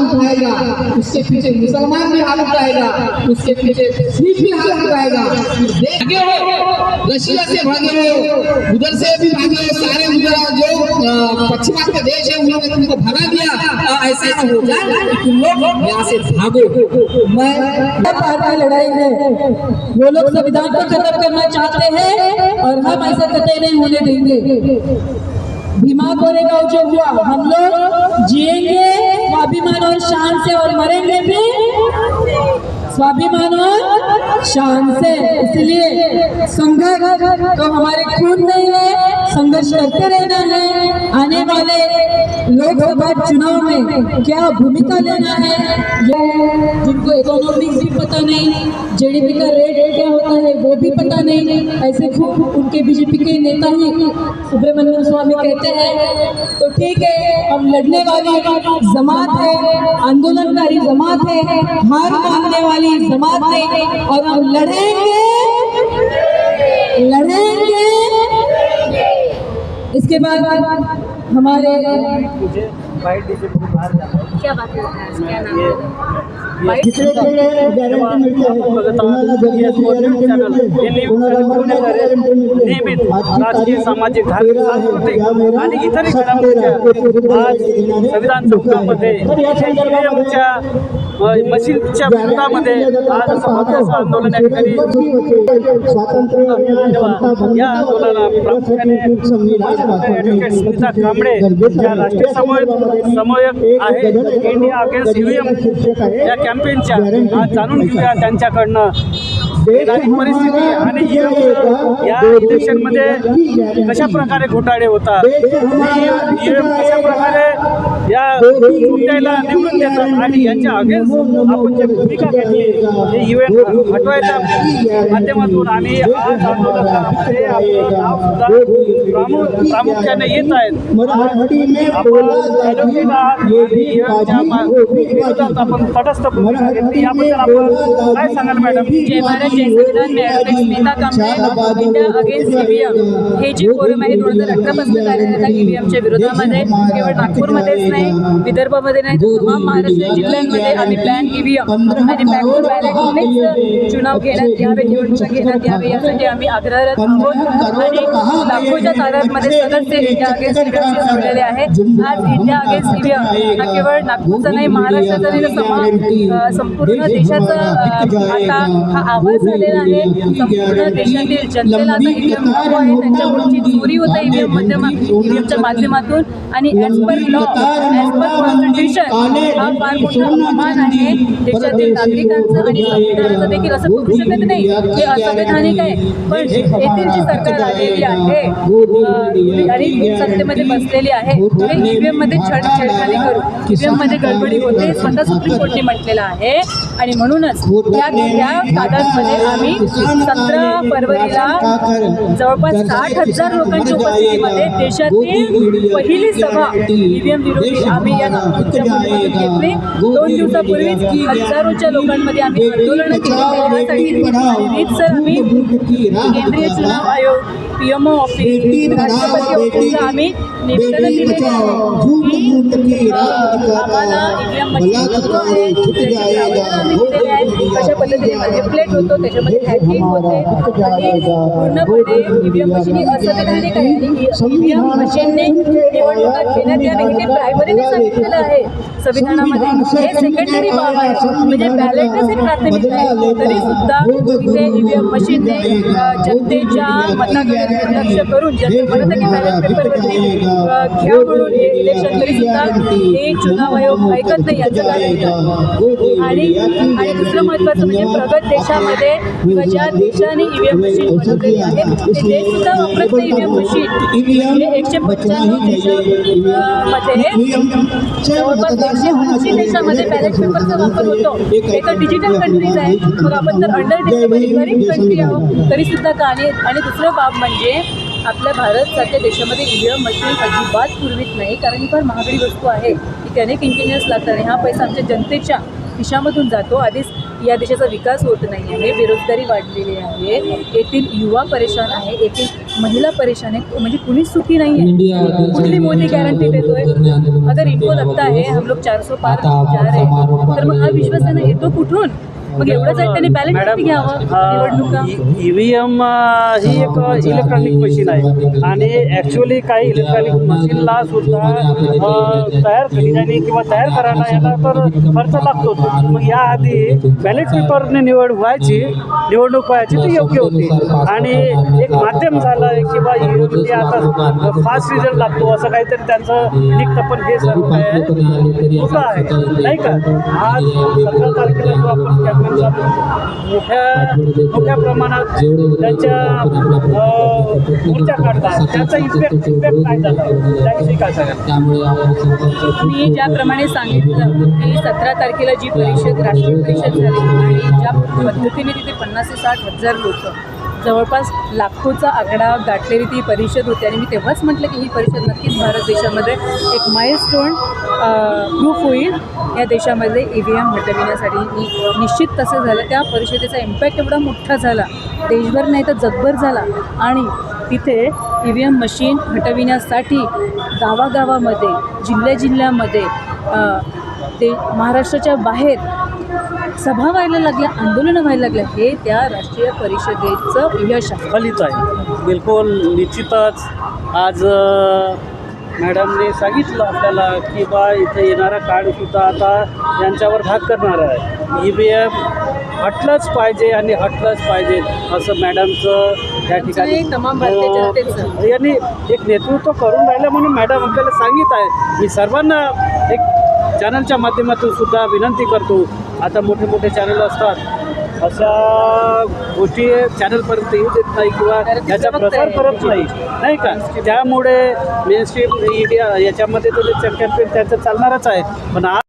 हाथ उठाएगा उसके पीछे मुसलमान भी हाथ उठाएगा उसके पीछे सिख भी हाथ उठाएगा भागे हो रशिया से भागे हो उधर से भी भागे हो सारे उधर जो पश्चिमा के देश है उन्होंने तुमको भगा दिया ऐसा ना हो जाए तुम लोग यहाँ से भागो। मैं लड़ाई है वो लोग संविधान को खत्म करना चाहते हैं और हम ऐसा कतई नहीं होने देंगे। भीमा कोरेगांव जो हुआ। हम लोग जिएँगे, स्वाभिमान और शान से और मरेंगे भी। स्वाभिमान और शान से। इसलिए संघर्ष तो हमारे खून नहीं है, संघर्ष करते रहना है। आने वाले लोकसभा चुनाव में क्या भूमिका लेना है ये इकोनॉमिक्स भी पता नहीं जीडीपी का रेट क्या होता है, वो भी पता नहीं। ऐसे खूब उनके बीजेपी के नेता ही सुब्रमण्यम स्वामी कहते हैं तो ठीक है, हम लड़ने वाली जमात है, आंदोलनकारी जमात है, हार मानने वाली जमात है और हम लड़ेंगे लड़ेंगे। इसके बाद हमारे क्या बात है? क्या नाम है। नियमित राजकीय सामाजिक धार्मिक सांस्कृतिक आणि घडामोडीच्या आज संविधान चौकामध्ये मशीनच्या विरोधामध्ये आज असं आंदोलन या ठिकाणी या आंदोलनाला प्रामुख्याने ॲडव्होकेट स्मिता कांबळे या राष्ट्रीय समन्वय समयक आहे इंडिया अगेन्स्ट ईव्हीएम या कॅम्पेनच्या आज जाणून घेऊया त्यांच्याकडनं. परिस्थिती आणि EVM या इलेक्शनमध्ये कशा प्रकारे घोटाळे होतात? कशा प्रकारे या सुट्ट्याला निवडून देतात आणि यांच्या अगेन्स्ट आपण जे भूमिका घेतली हे इव्हेंट हटवायच्या माध्यमातून आणि आज आपलं प्रामुख्याने येत आहेत आपण ॲडव्होकेट आहात आणि तटस्थ भूमिका घेतली याबद्दल आपण काय सांगाल मॅडम? जय भारत जय संविधान मी advocate Smita Kamble. India against EVM हे जे फोरम आहे दोन हजार अठरापासून कार्यरत आहे ईव्हीएमच्या विरोधामध्ये. केवळ नागपूरमध्येच नाही विदर्भामध्ये नाही तमाम महाराष्ट्र जिल्ह्यांमध्ये आम्ही प्लॅन ईव्हीएम आणि बॅकवर्ड बॅलेटनेच चुनाव घेण्यात यावे निवडणुका घेण्यात यावे यासाठी आम्ही आग्रहरत आहोत आणि लाखोच्या तादादमध्ये सदस्य इंडिया अगेन्स्ट जोडलेले आहे. आज इंडिया अगेन्स्ट ईव्हीएम हा केवळ नागपूरचा नाही महाराष्ट्राचा नाही तर संपूर्ण देशाचा आता हा आवाज झालेला आहे. संपूर्ण देशातील जनतेला आता ईव्हीएम नको आहे. त्यांच्याकडून चोरी होत आहे ईव्हीएम माध्यमा ईव्हीएमच्या माध्यमातून. आणि as per law as per constitution हा फार मोठा अपमान आहे. देशातील नागरिकांचं आणि संविधानाचं देखील असं करू शकत नाही. हे असंवैधानिक आहे. पण येथील जी सरकार आलेली आहे. आणि सत्तेमध्ये बसलेली आहे. ते ईव्हीएममध्ये छेड छेडखानी करू. ईव्हीएममध्ये गडबडी होते. स्वतः सुप्रीम कोर्टने म्हटलेलं आहे. आणि म्हणूनच या या कायद्यांमध्ये आम्ही सतरा फरवरीला जवळपास साठ हजार लोकांच्या उपस्थितीमध्ये देशातील पहिली सभा ईव्हीएम विरोधी आम्ही या घेतली दोन दिवसापूर्वीच हजारोच्या लोकांमध्ये आम्ही आंदोलनं केली. त्यासाठी रीतसर आम्ही केंद्रीय चुनाव आयोग पीएमओ ऑफिस राष्ट्रपती ऑफिसला आम्ही निवेदनं दिलेली अ, आम्हाला ईव्हीएम मशीन नको आहे आम्ही दिलेली पद्धतीने मॅनिप्युलेट होतो त्याच्यामध्ये हॅकिंग होते. आणि पूर्णपणे ईव्हीएम मशीन असंवैधानिक आहे आणि ईव्हीएम मशीनने निवडणुका घेण्यात यावे हे प्रायमरीने सांगितलेलं आहे. संविधानामध्ये हे सेकंडरी बाब आहे. म्हणजे बॅलेटच हे प्राथमिक आहे. तरी सुद्धा इथे ईव्हीएम मशीनने अ, जनतेच्या मताकडे दुर्लक्ष करून जनते म्हणत की बॅलेट पेपरवरती अ, घ्या म्हणून हे इलेक्शन तरी सुद्धा हे चुनाव आयोग ऐकत नाही. याचं कारण आणि आणि दुसरं महत्त्वाचं म्हणजे प्रगत देशामध्ये किंवा ज्या देशाने ईव्हीएम मशीन बनवलेली आहे ते देश सुद्धा वापरत नाही ईव्हीएम मशीन हे एकशे पंच्याण्णव देशामध्ये जवळपास एकशे ऐंशी देशामध्ये बॅलेट पेपरचा वापर होतो. हे तर डिजिटल कंट्रीज आहे मग आपण तर अंडर डेव्हलपिंग कंट्री आहोत. तरी सुद्धा का आणि आणि दुसरं बाब म्हणजे आपल्या भारतसारख्या देशामध्ये ईव्हीएम मशीन अजिबात पूर्वीत नाही. कारण ही फार महागडी वस्तू आहे. इथे अनेक इंजिनियर्स लागतात आणि हा पैसा आमच्या जनतेच्या खिशामधून जातो. आधीच या देशाचा विकास होत नाही आहे. बेरोजगारी वाढलेली आहे. येथील युवा परेशान आहे. येथील महिला परेशान आहे म्हणजे कुणीच सुखी नाही आहे. कुठली मोदी गॅरंटी देतोय? अगर इनको लगता है हम लोग चार सौ पार जा रहे तर मग हा विश्वास त्यांना येतो कुठून? मग एवढंच त्यांनी बॅलेट घ्यावं निवडणुका? ई व्ही एम ही एक इलेक्ट्रॉनिक मशीन आहे. आणि ॲक्च्युली काही इलेक्ट्रॉनिक मशीनला सुद्धा तयार डिझायनिंग किंवा तयार करायला याला तर खर्च लागतो मग याआधी बॅलेट पेपरने निवड व्हायची निवडणूक व्हायची ती योग्य होती. आणि एक माध्यम झालं आहे किंवा म्हणजे आता फास्ट रिझल्ट लागतो असं काहीतरी त्यांचं निघतं पण हे सर्व काय आहे? नाही का? आज सतरा तारखेला जो आपण मोठ्या मोठ्या प्रमाणात त्यांच्या अ, मोर्चा काढतात. त्याचा इफेक्ट इफेक्ट काय झाला. त्याविषयी काय सांगा मी ज्याप्रमाणे सांगितलं की सतरा तारखेला जी परिषद राष्ट्रीय परिषद झाली आणि ज्या पद्धतीने तिथे पन्नास ते साठ हजार लोक जवळपास लाखोचा आकडा गाठलेली ती परिषद होती. आणि मी तेव्हाच म्हटलं की ही परिषद नक्कीच भारत देशामध्ये एक माइलस्टोन प्रूफ होईल. या देशामध्ये ई व्ही एम हटविण्यासाठी ही निश्चित तसं झालं. त्या परिषदेचा इम्पॅक्ट एवढा मोठा झाला. देशभर नाही तर जगभर झाला. आणि तिथे ई व्ही एम मशीन हटविण्यासाठी गावागावामध्ये जिल्ह्या जिल्ह्यामध्ये ते महाराष्ट्राच्या बाहेर सभा व्हायला लागल्या आंदोलनं व्हायला लागल्या. हे त्या राष्ट्रीय परिषदेचं यश आहे. फलित आहे. बिलकुल निश्चितच आज मॅडमने सांगितलं आपल्याला की बा इथे येणारा काळसुद्धा आता यांच्यावर भाग करणार आहे. ई व्ही एम हटलंच पाहिजे आणि हटलंच पाहिजे असं मॅडमचं त्या ठिकाणी. यांनी एक नेतृत्व करून राहिलं म्हणून मॅडम आपल्याला सांगित आहे. मी सर्वांना एक चॅनलच्या माध्यमातून सुद्धा विनंती करतो. आता मोठे मोठे चॅनल असतात. अशा गोष्टी चॅनलपर्यंत येऊ देत नाही किंवा कारण ते याचा बघत प्रसार. करत नाही. नाही का? त्यामुळे मेन स्ट्रीम मीडिया याच्यामध्ये तो कॅम्पेन त्यांचं चालणारच आहे. पण आज